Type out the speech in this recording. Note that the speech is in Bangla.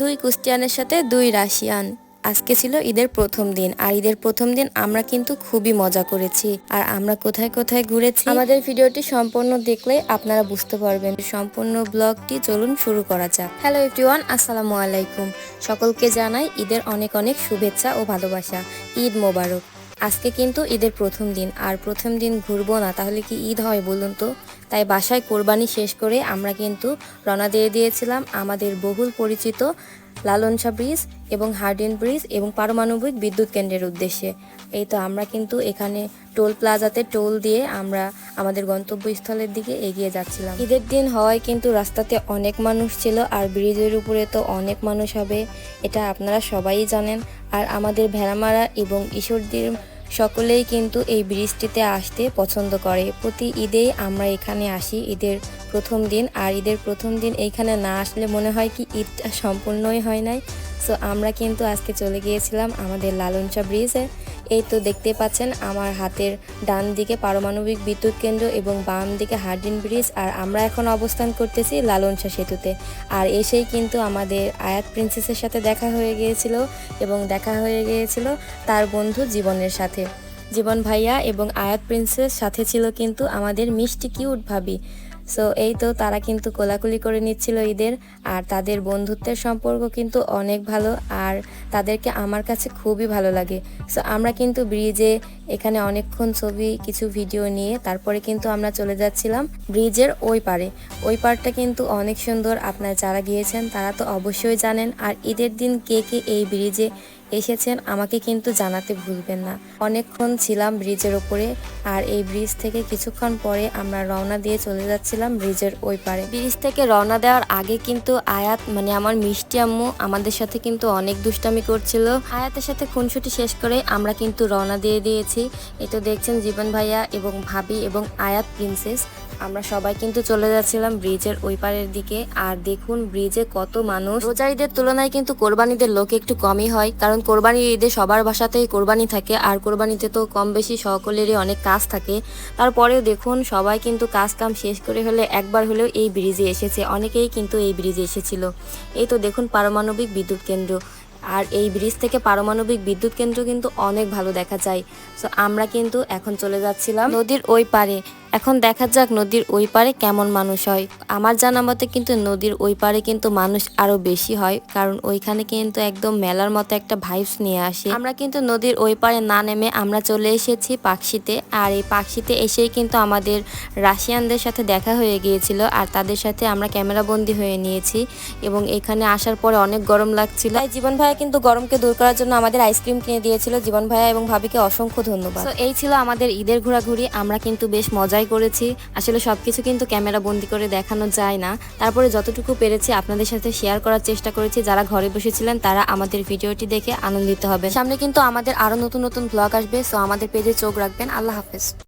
দুই কুষ্টিয়ানের সাথে দুই রাশিয়ান। আজকে ছিল ঈদের প্রথম দিন, আর ঈদের প্রথম দিন আমরা কিন্তু খুবই মজা করেছি। আর আমরা কোথায় কোথায় ঘুরেছি, আমাদের ভিডিওটি সম্পূর্ণ দেখলে আপনারা বুঝতে পারবেন। সম্পূর্ণ ব্লগটি চলুন শুরু করা যাক। হ্যালো এভরিওয়ান, আসসালামু আলাইকুম। সকলকে জানাই ঈদের অনেক অনেক শুভেচ্ছা ও ভালোবাসা। ঈদ মোবারক। আজকে কিন্তু ঈদের প্রথম দিন, আর প্রথম দিন ঘুরবো না, তাহলে কি ঈদ হয় বলুন তো? তাই বাসায় কোরবানি শেষ করে আমরা কিন্তু রওনা দিয়ে দিয়েছিলাম আমাদের বহুল পরিচিত লালনসা ব্রিজ এবং হার্ডিন ব্রিজ এবং পারমাণবিক বিদ্যুৎ কেন্দ্রের উদ্দেশ্যে। এই তো আমরা কিন্তু এখানে টোল প্লাজাতে টোল দিয়ে আমরা আমাদের গন্তব্যস্থলের দিকে এগিয়ে যাচ্ছিলাম। ঈদের দিন হওয়ায় কিন্তু রাস্তাতে অনেক মানুষ ছিল আর ব্রিজের উপরে তো অনেক মানুষ হবে, এটা আপনারা সবাই জানেন। আর আমাদের ভেড়ামারা এবং ঈশ্বরদীর সকলেই কিন্তু এই ব্রিজটিতে আসতে পছন্দ করে। প্রতি ঈদেই আমরা এখানে আসি, ঈদের প্রথম দিন। আর ঈদের প্রথম দিন এইখানে না আসলে মনে হয় কি ঈদটা সম্পূর্ণই হয় নাই। সো আমরা কিন্তু আজকে চলে গিয়েছিলাম আমাদের লালনচা ব্রিজে। এই তো দেখতে পাচ্ছেন আমার হাতের ডান দিকে পারমাণবিক বিদ্যুৎ কেন্দ্র এবং বাম দিকে হার্ডিন ব্রিজ, আর আমরা এখন অবস্থান করতেছি লালনসা সেতুতে। আর এসেই কিন্তু আমাদের আয়াত প্রিন্সেসের সাথে দেখা হয়ে গিয়েছিল এবং দেখা হয়ে গিয়েছিল তার বন্ধু জীবনের সাথে। জীবন ভাইয়া এবং আয়াত প্রিন্সেস সাথে ছিল কিন্তু আমাদের মিষ্টি কিউট ভাবি। সো এই তো তারা কিন্তু কোলাকুলি করে নিচ্ছিল ঈদের, আর তাদের বন্ধুত্বের সম্পর্ক কিন্তু অনেক ভালো, আর তাদেরকে আমার কাছে খুবই ভালো লাগে। সো আমরা কিন্তু ব্রিজে এখানে অনেকক্ষণ ছবি, কিছু ভিডিও নিয়ে তারপরে কিন্তু আমরা চলে যাচ্ছিলাম ব্রিজের ওই পারে ওই পারটা কিন্তু অনেক সুন্দর, আপনারা যারা গিয়েছেন তারা তো অবশ্যই জানেন। আর ঈদের দিন কে কে এই ব্রিজে এসেছেন, আমাকে কিন্তু জানাতে ভুলবেন না। অনেকক্ষণ ছিলাম ব্রিজের ওপরে, আর এই ব্রিজ থেকে কিছুক্ষণ পরে আমরা রওনা দিয়ে চলে যাচ্ছিলাম ব্রিজের ওই পারে। ব্রিজ থেকে রওনা দেওয়ার আগে কিন্তু আয়াত মানে আমার মিষ্টি আম্মু আমাদের সাথে কিন্তু অনেক দুষ্টামি করছিল। আয়াতের সাথে খুনসুটি শেষ করে আমরা কিন্তু রওনা দিয়ে দিয়েছি। এই তো দেখছেন জীবন ভাইয়া এবং ভাবি এবং আয়াত প্রিন্সেস। আমরা সবাই কিন্তু চলে যাচ্ছিলাম ব্রিজের ওই পারের দিকে। আর দেখুন ব্রিজে কত মানুষ। রোজার ঈদের তুলনায় কিন্তু কোরবানিদের লোক একটু কমই হয়, কারণ কোরবানির ঈদে সবার বাসাতেই কোরবানি থাকে, আর কোরবানিতে তো কম বেশি সকলেরই অনেক কাজ থাকে। তারপরেও দেখুন সবাই কিন্তু কাজ কাম শেষ করে হলে একবার হলেও এই ব্রিজে এসেছে, অনেকেই কিন্তু এই ব্রিজে এসেছিল। এই তো দেখুন পারমাণবিক বিদ্যুৎ কেন্দ্র। আর এই ব্রিজ থেকে পারমাণবিক বিদ্যুৎ কেন্দ্র কিন্তু অনেক ভালো দেখা যায়। সো আমরা কিন্তু এখন চলে যাচ্ছিলাম নদীর ওই পারে। এখন দেখা যাক নদীর ওই পারে কেমন মানুষ হয়। আমার জানা মতে কিন্তু নদীর ওই পারে কিন্তু মানুষ আরও বেশি হয়, কারণ ওইখানে কিন্তু একদম মেলার মতো একটা ভাইবস নিয়ে আসে। আমরা কিন্তু নদীর ওই পারে না নেমে আমরা চলে এসেছি পাকশিতে, আর এই পাকশিতে এসেই কিন্তু আমাদের রাশিয়ানদের সাথে দেখা হয়ে গিয়েছিল, আর তাদের সাথে আমরা ক্যামেরা বন্দি হয়ে নিয়েছি, এবং এখানে আসার পরে অনেক গরম লাগছিল। তাই জীবন ভাইয়া কিন্তু গরমকে দূর করার জন্য আমাদের আইসক্রিম কিনে দিয়েছিল। জীবন ভাইয়া এবং ভাবিকে অসংখ্য ধন্যবাদ। তো এই ছিল আমাদের ঈদের ঘোরাঘুরি, আমরা কিন্তু বেশ মজাই করেছি, আসলে সব কিছু কিন্তু ক্যামেরা বন্দি করে দেখানো যায় না। তারপরে যতটুকু পেরেছি আপনাদের সাথে শেয়ার করার চেষ্টা করেছি, যারা ঘরে বসেছিলেন তারা আমাদের ভিডিওটি দেখে আনন্দিত হবে সামনে কিন্তু আমাদের আরও নতুন নতুন ব্লগ আসবে সো আমাদের পেজে চোখ রাখবেন। আল্লাহ হাফেজ।